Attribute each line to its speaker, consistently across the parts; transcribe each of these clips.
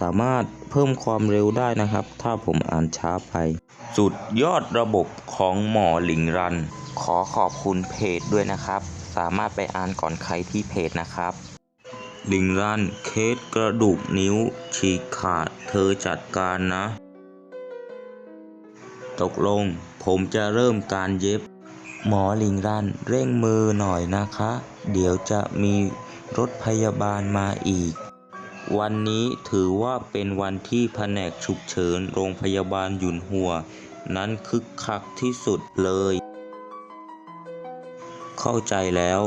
Speaker 1: สามารถเพิ่มความเร็วได้นะครับ ถ้าผมอ่านช้าไป สุดยอดระบบของหมอหลิงรัน ขอขอบคุณเพจด้วยนะครับ สามารถไปอ่านก่อนใครที่เพจนะครับหลิงรันเคสกระดูกนิ้ว ฉีกขาดเธอจัดการนะ ตกลงผมจะเริ่มการเย็บ หมอหลิงรันเร่งมือหน่อยนะคะ เดี๋ยวจะมีรถพยาบาลมาอีก วันนี้ถือว่าเป็นวันที่แผนกฉุกเฉินโรงพยาบาลหยุนหัว นั้นคึกคักที่สุดเลย เข้าใจแล้ว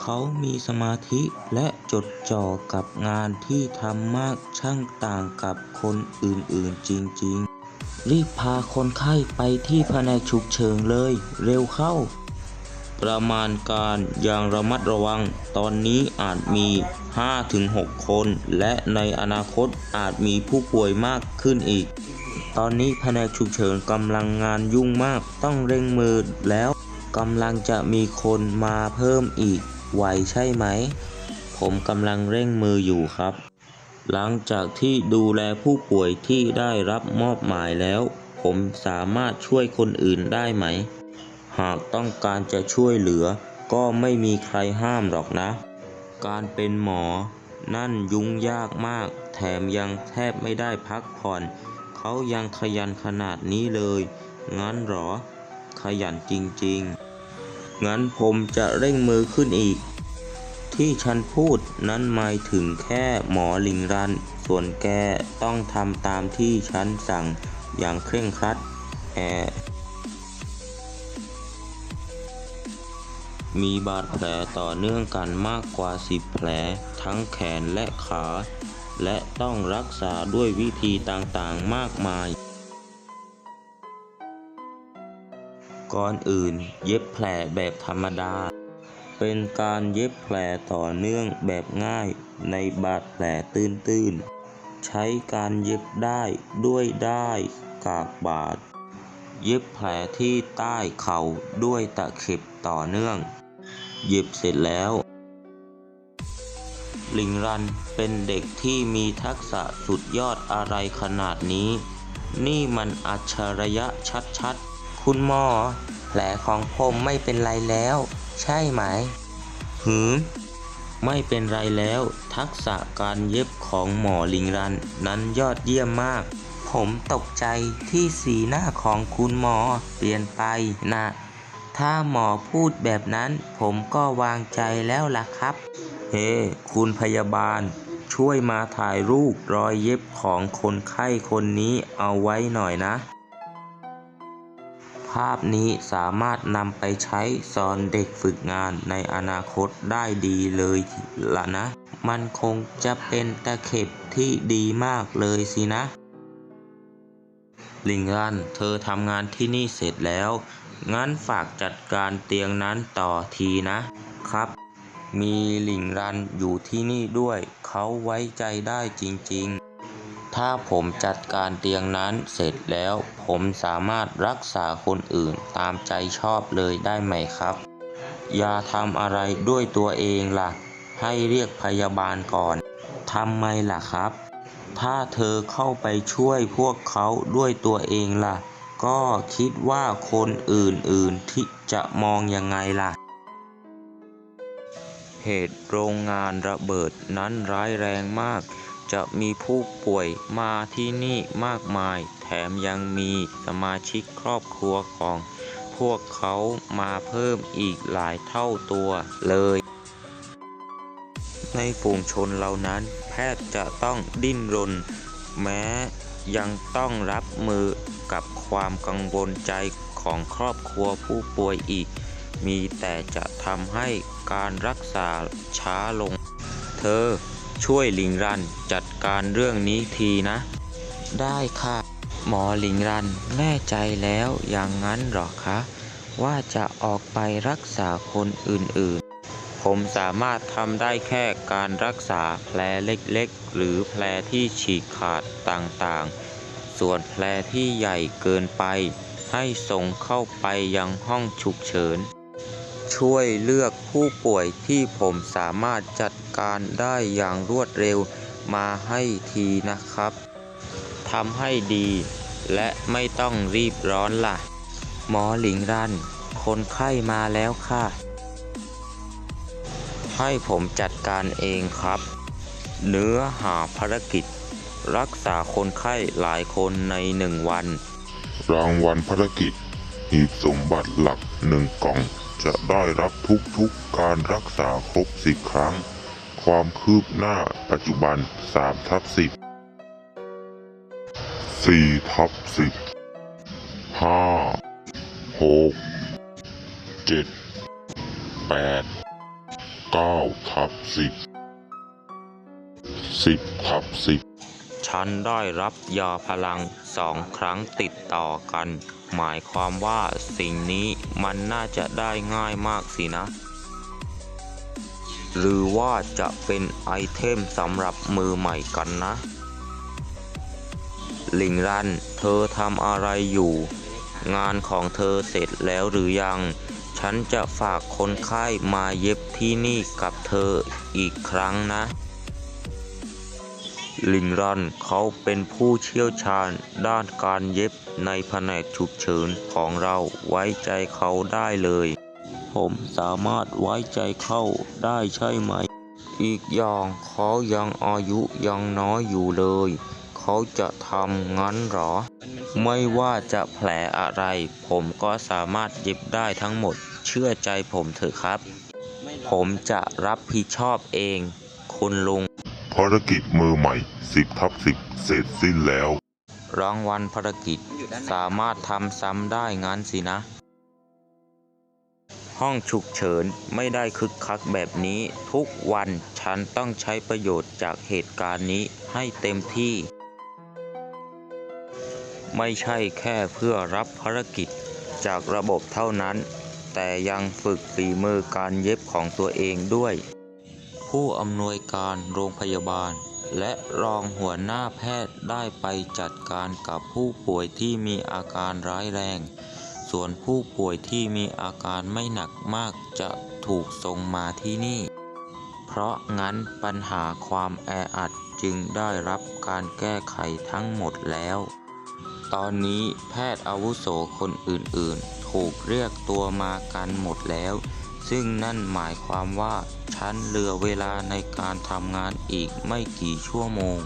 Speaker 1: เขามีสมาธิและจดจ่อกับงานที่ทำมากช่างต่างกับคนอื่นๆจริงๆ รีบพาคนไข้ไปที่แผนกฉุกเฉินเลย เร็วเข้า ประมาณการอย่างระมัดระวัง ตอนนี้อาจมี 5-6 คน และในอนาคตอาจมีผู้ป่วยมากขึ้นอีก ตอนนี้แผนกฉุกเฉินกำลังงานยุ่งมาก ต้องเร่งมือแล้วกำลังจะมีคนมาเพิ่มอีก ไหวใช่ไหม ผมกำลังเร่งมืออยู่ครับ หลังจากที่ดูแลผู้ป่วยที่ได้รับมอบหมายแล้ว ผมสามารถช่วยคนอื่นได้ไหม หากต้องการจะช่วยเหลือ ก็ไม่มีใครห้ามหรอกนะ การเป็นหมอ นั่นยุ่งยากมาก แถมยังแทบไม่ได้พักผ่อน เขายังขยันขนาดนี้เลย งั้นเหรอ ขยันจริงๆ งั้นผมจะเร่งมือขึ้นอีก ที่ฉันพูดนั้นหมายถึงแค่หมอลิงรัน ส่วนแกต้องทำตามที่ฉันสั่งอย่างเคร่งครัดแอ มีบาดแผลต่อเนื่องกันมากกว่า 10 แผล ทั้งแขนและขา และต้องรักษาด้วยวิธีต่างๆมากมาย ก่อนอื่นเย็บแผลแบบธรรมดา เป็นการเย็บแผลต่อเนื่องแบบง่ายในบาดแผลตื้นๆใช้การเย็บได้ด้วยได้กากบาด เย็บแผลที่ใต้เข่าด้วยตะเข็บต่อเนื่อง เย็บเสร็จแล้ว ลิงรันเป็นเด็กที่มีทักษะสุดยอดอะไรขนาดนี้ นี่มันอัจฉริยะชัดๆ คุณหมอ แผลของผมไม่เป็นไรแล้ว ใช่ไหม หืม ไม่เป็นไรแล้ว ทักษะการเย็บของหมอลิงรันนั้นยอดเยี่ยมมากผมตกใจที่สีหน้าของคุณหมอเปลี่ยนไปนะ ถ้าหมอพูดแบบนั้น ผมก็วางใจแล้วล่ะครับ เฮ้คุณพยาบาล ช่วยมาถ่ายรูปรอยเย็บของคนไข้คนนี้เอาไว้หน่อยนะ ภาพนี้สามารถนำไปใช้สอนเด็กฝึกงานในอนาคตได้ดีเลยล่ะนะ มันคงจะเป็นตะเข็บที่ดีมากเลยสินะลิงรันเธอทำงานที่นี่เสร็จแล้ว งั้นฝากจัดการเตียงนั้นต่อทีนะครับ มีหลิงรันอยู่ที่นี่ด้วย เขาไว้ใจได้จริงๆ ถ้าผมจัดการเตียงนั้นเสร็จแล้ว ผมสามารถรักษาคนอื่นตามใจชอบเลยได้ไหมครับ อย่าทำอะไรด้วยตัวเองล่ะ ให้เรียกพยาบาลก่อนทำไมล่ะครับ ถ้าเธอเข้าไปช่วยพวกเขาด้วยตัวเองล่ะ ก็คิดว่าคนอื่นๆที่จะมองยังไงล่ะ เหตุโรงงานระเบิดนั้นร้ายแรงมาก จะมีผู้ป่วยมาที่นี่มากมาย แถมยังมีสมาชิกครอบครัวของ พวกเขามาเพิ่มอีกหลายเท่าตัวเลย ในฝูงชนเหล่านั้น แพทย์จะต้องดิ้นรน แม้ยังต้องรับมือกับ ความกังวลใจของครอบครัวผู้ป่วยอีก มีแต่จะทำให้การรักษาช้าลง เธอช่วยลิงรันจัดการเรื่องนี้ทีนะ ได้ค่ะ หมอลิงรันแน่ใจแล้วอย่างนั้นหรอคะ ว่าจะออกไปรักษาคนอื่นๆ ผมสามารถทำได้แค่การรักษาแผลเล็กๆ หรือแผลที่ฉีกขาดต่างๆ ส่วนแผลที่ใหญ่เกินไป ให้ส่งเข้าไปยังห้องฉุกเฉิน ช่วยเลือกผู้ป่วยที่ผมสามารถจัดการได้อย่างรวดเร็วมาให้ทีนะครับทำให้ดี และไม่ต้องรีบร้อนล่ะ หมอหลิงรัน คนไข้มาแล้วค่ะ ให้ผมจัดการเองครับ เนื้อหาภารกิจ รักษาคนไข้หลายคนในหนึ่งวัน
Speaker 2: รางวัลภารกิจหีบสมบัติหลักหนึ่งกล่อง จะได้รับทุกๆการรักษาครบสิบครั้ง ความคืบหน้าปัจจุบัน3ทับ10 4ทับ10 5 6 7 8 9ทับ10 10ทับ10
Speaker 1: ฉันได้รับยาพลังสองครั้งติดต่อกัน หมายความว่าสิ่งนี้มันน่าจะได้ง่ายมากสินะ หรือว่าจะเป็นไอเทมสำหรับมือใหม่กันนะหลิงรัน เธอทำอะไรอยู่ งานของเธอเสร็จแล้วหรือยัง ฉันจะฝากคนไข้มาเย็บที่นี่กับเธออีกครั้งนะ ลิงรันเขาเป็นผู้เชี่ยวชาญด้านการเย็บในแผนกฉุกเฉินของเราไว้ใจเขาได้เลย ผมสามารถไว้ใจเขาได้ใช่ไหม อีกอย่างเขายังอายุยังน้อยอยู่เลย เขาจะทำงั้นหรอ ไม่ว่าจะแผลอะไร ผมก็สามารถเย็บได้ทั้งหมด เชื่อใจผมเถอะครับ ผมจะรับผิดชอบเอง คุณลุง
Speaker 2: ภารกิจมือใหม่ 10ทับ10 เสร็จสิ้นแล้ว
Speaker 1: รางวัลภารกิจสามารถทำซ้ำได้งั้นสินะ ห้องฉุกเฉินไม่ได้คึกคักแบบนี้ทุกวันฉันต้องใช้ประโยชน์จากเหตุการณ์นี้ให้เต็มที่ ไม่ใช่แค่เพื่อรับภารกิจจากระบบเท่านั้น แต่ยังฝึกฝีมือการเย็บของตัวเองด้วย ผู้อำนวยการโรงพยาบาล และรองหัวหน้าแพทย์ได้ไปจัดการกับผู้ป่วยที่มีอาการร้ายแรง ส่วนผู้ป่วยที่มีอาการไม่หนักมากจะถูกส่งมาที่นี่ เพราะงั้นปัญหาความแออัดจึงได้รับการแก้ไขทั้งหมดแล้ว ตอนนี้แพทย์อาวุโสคนอื่นๆ ถูกเรียกตัวมากันหมดแล้ว ซึ่งนั่นหมายความว่าฉันเหลือเวลาในการทำงานอีกไม่กี่ชั่วโมง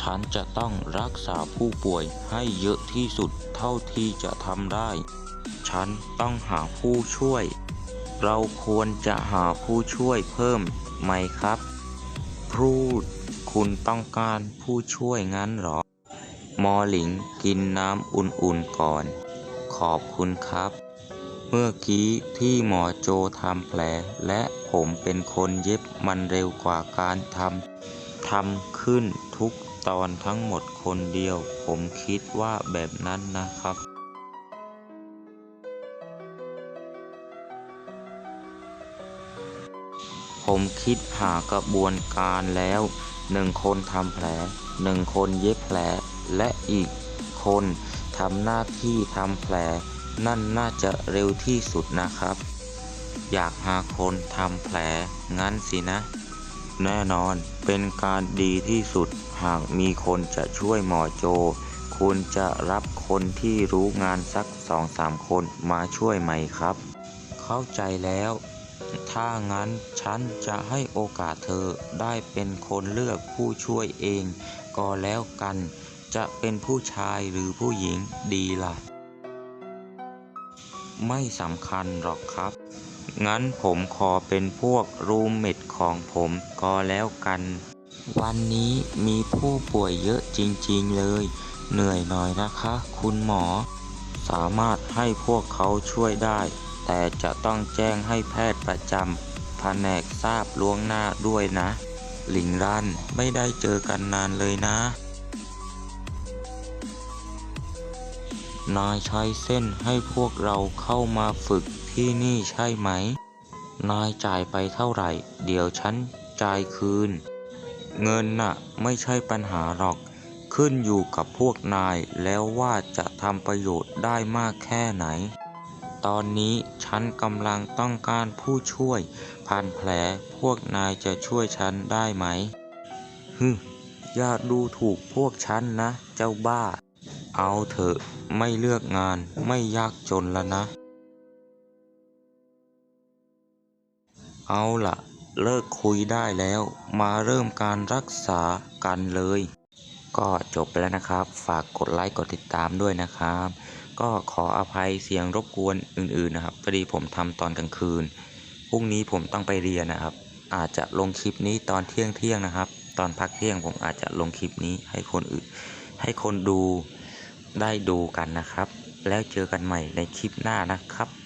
Speaker 1: ฉันจะต้องรักษาผู้ป่วยให้เยอะที่สุดเท่าที่จะทำได้ ฉันต้องหาผู้ช่วย เราควรจะหาผู้ช่วยเพิ่มไหมครับ พูด คุณต้องการผู้ช่วยงั้นหรอ มอหลิงกินน้ำอุ่นๆก่อน ขอบคุณครับ เมื่อกี้ที่หมอโจทำแผล และผมเป็นคนเย็บมันเร็วกว่าการทำทำขึ้นทุกตอนทั้งหมดคนเดียว ผมคิดว่าแบบนั้นนะครับผมคิดหากระบวนการแล้วหนึ่งคนทำแผลหนึ่งคนเย็บแผล และอีกคนทำหน้าที่ทำแผล นั่นน่าจะเร็วที่สุดนะครับ อยากหาคนทำแผลงั้นสินะ แน่นอนเป็นการดีที่สุด หากมีคนจะช่วยหมอโจ คุณจะรับคนที่รู้งานสักสองสามคนมาช่วยไหมครับ เข้าใจแล้ว ถ้างั้นฉันจะให้โอกาสเธอได้เป็นคนเลือกผู้ช่วยเอง ก็แล้วกัน จะเป็นผู้ชายหรือผู้หญิงดีล่ะ ไม่สำคัญหรอกครับ งั้นผมขอเป็นพวกรูมเมทของผมก็แล้วกัน วันนี้มีผู้ป่วยเยอะจริงๆเลย เหนื่อยหน่อยนะคะ คุณหมอ สามารถให้พวกเขาช่วยได้ แต่จะต้องแจ้งให้แพทย์ประจำแผนกทราบล่วงหน้าด้วยนะ หลิงรันไม่ได้เจอกันนานเลยนะ นายใช้เส้นให้พวกเราเข้ามาฝึกที่นี่ใช่ไหม นายจ่ายไปเท่าไหร่ เดี๋ยวฉันจ่ายคืน เงินน่ะไม่ใช่ปัญหาหรอก ขึ้นอยู่กับพวกนายแล้วว่าจะทำประโยชน์ได้มากแค่ไหน ตอนนี้ฉันกำลังต้องการผู้ช่วย พันแผลพวกนายจะช่วยฉันได้ไหมฮึอย่าดูถูกพวกฉันนะ เจ้าบ้า เอาเถอะไม่เลือกงานไม่ยากจนแล้วนะ เอาละเลิกคุยได้แล้ว มาเริ่มการรักษากันเลย ก็จบไปแล้วนะครับ ฝากกดไลค์กดติดตามด้วยนะครับ ก็ขออภัยเสียงรบกวนอื่นๆนะครับพอดีผมทำตอนกลางคืนพรุ่งนี้ผมต้องไปเรียนนะครับ อาจจะลงคลิปนี้ตอนเที่ยงเที่ยงนะครับ ตอนพักเที่ยงผมอาจจะลงคลิปนี้ให้คนอื่นให้คนดู ได้ดูกันนะครับ แล้วเจอกันใหม่ในคลิปหน้านะครับ